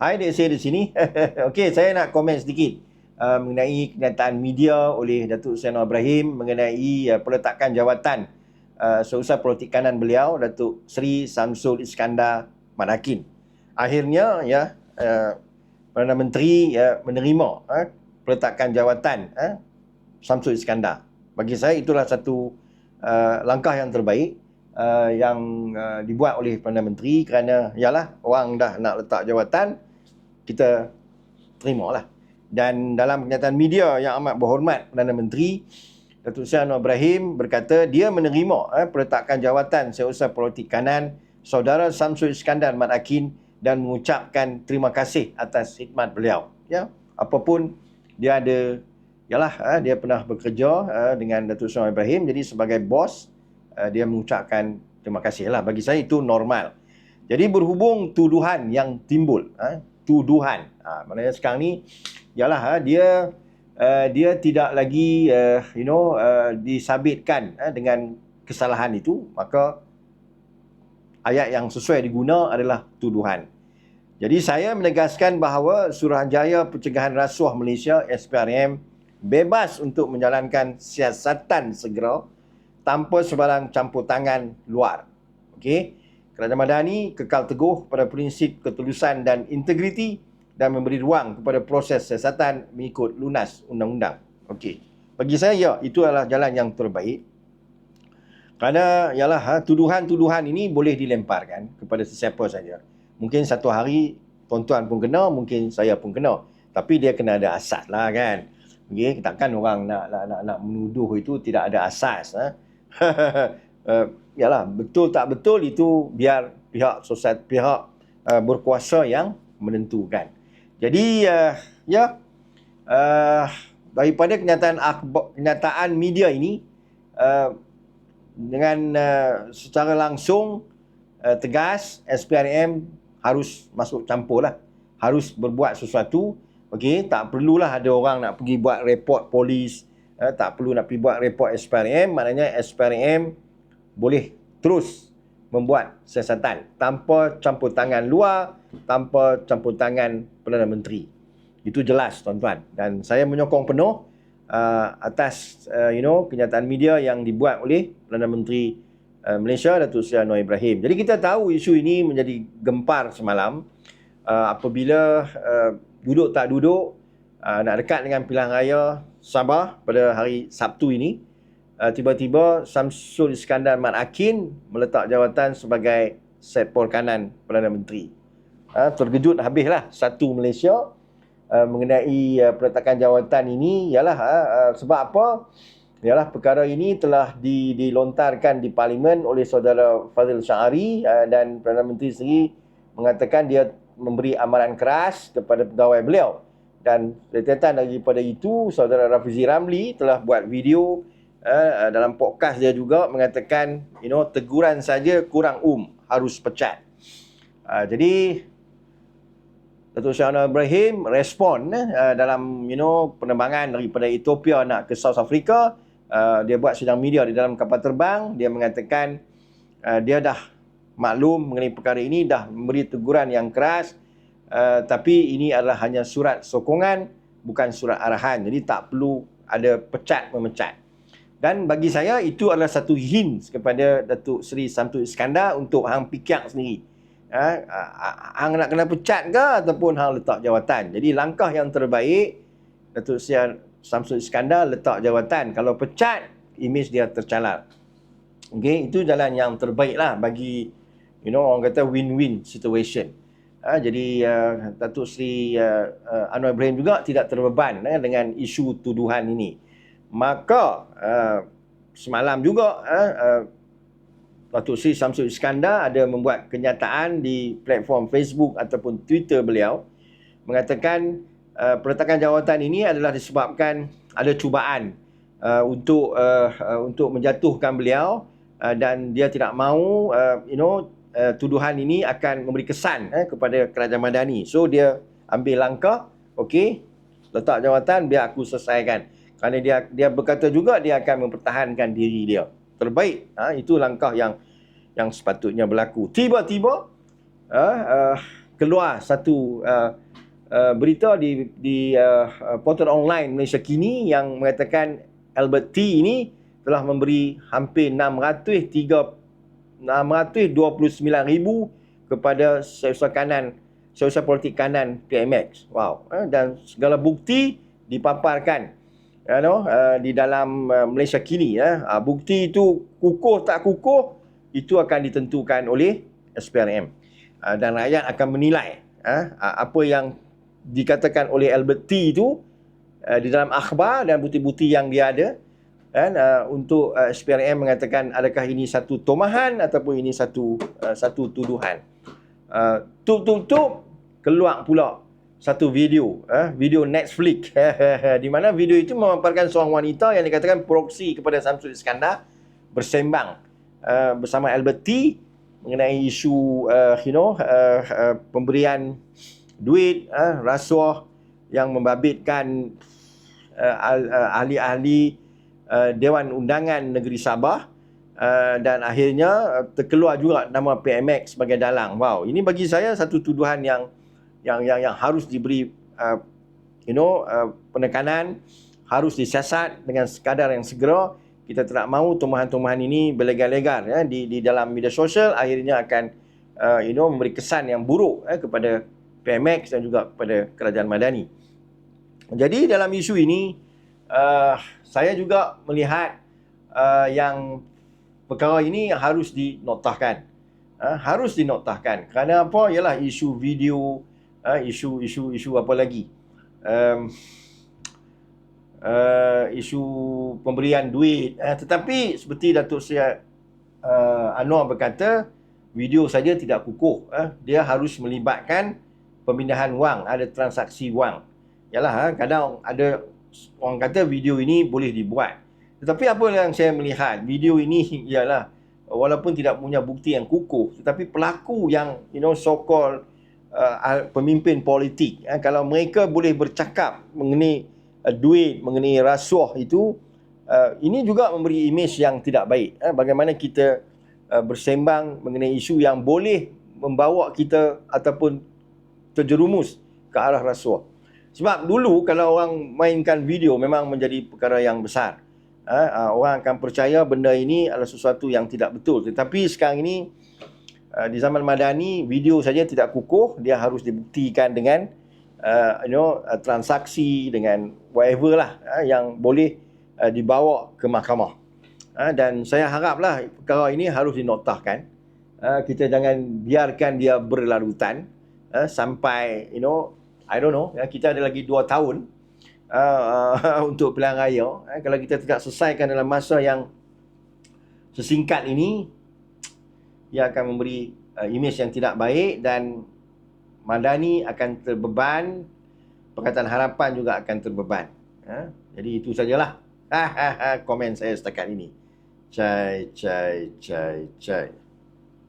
Hai, dek saya di sini. Okey, saya nak komen sedikit uh, mengenai kenyataan media oleh Datuk Seri Ibrahim mengenai uh, peletakan jawatan uh, Seusaha Politik Kanan beliau, Datuk Seri Samsul Iskandar Manakin. Akhirnya, ya, uh, Perdana Menteri uh, menerima uh, peletakan jawatan uh, Samsul Iskandar. Bagi saya, itulah satu uh, langkah yang terbaik uh, yang uh, dibuat oleh Perdana Menteri kerana, yalah, orang dah nak letak jawatan, kita terima lah. Dan dalam kenyataan media yang amat berhormat Perdana Menteri, Datuk Seri Anwar Ibrahim berkata dia menerima eh, peletakan jawatan Seusaha Politik Kanan Saudara Samsul Iskandar Mat Akin dan mengucapkan terima kasih atas khidmat beliau. Ya, apapun dia ada yalah eh, dia pernah bekerja eh, dengan Datuk Seri Anwar Ibrahim jadi sebagai bos eh, dia mengucapkan terima kasih lah. Bagi saya itu normal. Jadi berhubung tuduhan yang timbul, eh, tuduhan. Ha, maknanya sekarang ni ialah ha, dia uh, dia tidak lagi uh, you know uh, disabitkan uh, dengan kesalahan itu, maka ayat yang sesuai diguna adalah tuduhan. Jadi saya menegaskan bahawa Suruhanjaya Pencegahan Rasuah Malaysia SPRM bebas untuk menjalankan siasatan segera tanpa sebarang campur tangan luar. Okey. Kerajaan Madani kekal teguh pada prinsip ketulusan dan integriti dan memberi ruang kepada proses siasatan mengikut lunas undang-undang. Okey. Bagi saya, ya, itu adalah jalan yang terbaik. Kerana, yalah, ha, tuduhan-tuduhan ini boleh dilemparkan kepada sesiapa saja. Mungkin satu hari tuan-tuan pun kena, mungkin saya pun kena. Tapi dia kena ada asas lah kan. Okay, takkan orang nak, nak, nak, nak menuduh itu tidak ada asas. Ha? uh, yalah betul tak betul itu biar pihak sosial pihak uh, berkuasa yang menentukan. Jadi uh, ya uh, daripada kenyataan akhbar, kenyataan media ini uh, dengan uh, secara langsung uh, tegas SPRM harus masuk campur lah. Harus berbuat sesuatu. Okey, tak perlulah ada orang nak pergi buat report polis. Uh, tak perlu nak pergi buat report SPRM. Maknanya SPRM boleh terus membuat siasatan tanpa campur tangan luar, tanpa campur tangan Perdana Menteri. Itu jelas tuan-tuan dan saya menyokong penuh uh, atas uh, you know kenyataan media yang dibuat oleh Perdana Menteri uh, Malaysia Datuk Seri Anwar Ibrahim. Jadi kita tahu isu ini menjadi gempar semalam uh, apabila uh, duduk tak duduk uh, nak dekat dengan pilihan raya Sabah pada hari Sabtu ini uh, tiba-tiba Samsul Iskandar Mat Akin meletak jawatan sebagai Setpol Kanan Perdana Menteri. Uh, terkejut habislah satu Malaysia uh, mengenai uh, peletakan jawatan ini ialah uh, sebab apa? Ialah perkara ini telah di, dilontarkan di parlimen oleh saudara Fazil Syahari uh, dan Perdana Menteri sendiri mengatakan dia memberi amaran keras kepada pegawai beliau. Dan berkaitan daripada itu, saudara Rafizi Ramli telah buat video uh, dalam podcast dia juga mengatakan you know teguran saja kurang um harus pecat. Uh, jadi Datuk Syahna Ibrahim respon uh, dalam you know penerbangan daripada Ethiopia nak ke South Africa. Uh, dia buat sidang media di dalam kapal terbang. Dia mengatakan uh, dia dah maklum mengenai perkara ini dah memberi teguran yang keras. Uh, tapi ini adalah hanya surat sokongan bukan surat arahan. Jadi tak perlu ada pecat memecat dan bagi saya itu adalah satu hint kepada Datuk Seri Samsul Iskandar untuk hang pikir sendiri. Ha, hang nak kena pecat ke ataupun hang letak jawatan. Jadi langkah yang terbaik Datuk Seri Samsul Iskandar letak jawatan. Kalau pecat, imej dia tercalar. Okay, itu jalan yang terbaik lah bagi you know orang kata win-win situation. Ha, jadi uh, Datuk Seri uh, uh, Anwar Ibrahim juga tidak terbeban uh, dengan isu tuduhan ini maka uh, semalam juga uh, uh, Datuk Seri Samsul Iskandar ada membuat kenyataan di platform Facebook ataupun Twitter beliau mengatakan uh, peletakan jawatan ini adalah disebabkan ada cubaan uh, untuk uh, uh, untuk menjatuhkan beliau uh, dan dia tidak mahu uh, you know uh, tuduhan ini akan memberi kesan uh, kepada kerajaan Madani. So dia ambil langkah, okey, letak jawatan biar aku selesaikan. Kerana dia dia berkata juga dia akan mempertahankan diri dia. Terbaik. Ha, itu langkah yang yang sepatutnya berlaku. Tiba-tiba uh, uh, keluar satu uh, uh, berita di di uh, portal online Malaysia kini yang mengatakan Albert T ini telah memberi hampir 603 629,000 kepada seusaha kanan seusaha politik kanan PMX. Wow. Dan segala bukti dipaparkan you know, uh, di dalam uh, Malaysia kini. Uh, bukti itu kukuh tak kukuh itu akan ditentukan oleh SPRM. Uh, dan rakyat akan menilai uh, apa yang dikatakan oleh Albert T itu uh, di dalam akhbar dan bukti-bukti yang dia ada kan uh, untuk uh, SPRM mengatakan adakah ini satu tomahan ataupun ini satu uh, satu tuduhan. Uh, tuk tuk keluar pula satu video, uh, video Netflix di mana video itu memaparkan seorang wanita yang dikatakan proksi kepada Samsul Iskandar bersembang uh, bersama Albert T mengenai isu uh, you know uh, uh, pemberian duit uh, rasuah yang membabitkan uh, ahli-ahli uh, Dewan Undangan Negeri Sabah uh, dan akhirnya uh, terkeluar juga nama PMX sebagai dalang. Wow, ini bagi saya satu tuduhan yang yang yang, yang harus diberi uh, you know uh, penekanan harus disiasat dengan sekadar yang segera kita tidak mahu tumbuhan-tumbuhan ini berlegar-legar ya di di dalam media sosial akhirnya akan uh, you know memberi kesan yang buruk eh, kepada PMX dan juga kepada kerajaan Madani. Jadi dalam isu ini uh, saya juga melihat uh, yang perkara ini harus dinotahkan. Uh, harus dinotahkan. Kerana apa? Ialah isu video, uh, isu isu isu apa lagi? Um, uh, isu pemberian duit. Uh, tetapi seperti Datuk Syed uh, Anwar berkata video saja tidak kukuh. Uh, dia harus melibatkan pemindahan wang ada transaksi wang. Yalah uh, kadang ada orang kata video ini boleh dibuat. Tetapi apa yang saya melihat video ini ialah walaupun tidak punya bukti yang kukuh tetapi pelaku yang you know so called uh, pemimpin politik uh, kalau mereka boleh bercakap mengenai uh, duit mengenai rasuah itu uh, ini juga memberi imej yang tidak baik uh, bagaimana kita uh, bersembang mengenai isu yang boleh membawa kita ataupun terjerumus ke arah rasuah. Sebab dulu kalau orang mainkan video memang menjadi perkara yang besar uh, uh, orang akan percaya benda ini adalah sesuatu yang tidak betul. Tetapi sekarang ini uh, di zaman madani video saja tidak kukuh dia harus dibuktikan dengan uh, you know uh, transaksi dengan whatever lah uh, yang boleh uh, dibawa ke mahkamah. Uh, dan saya haraplah perkara ini harus dinotahkan. Uh, kita jangan biarkan dia berlarutan uh, sampai you know I don't know ya, kita ada lagi 2 tahun uh, uh, untuk pilihan raya. Uh, kalau kita tidak selesaikan dalam masa yang sesingkat ini ia akan memberi uh, imej yang tidak baik dan Madani akan terbeban, Pakatan Harapan juga akan terbeban. Ha? Jadi itu sajalah komen saya setakat ini. Cai, cai, cai, cai.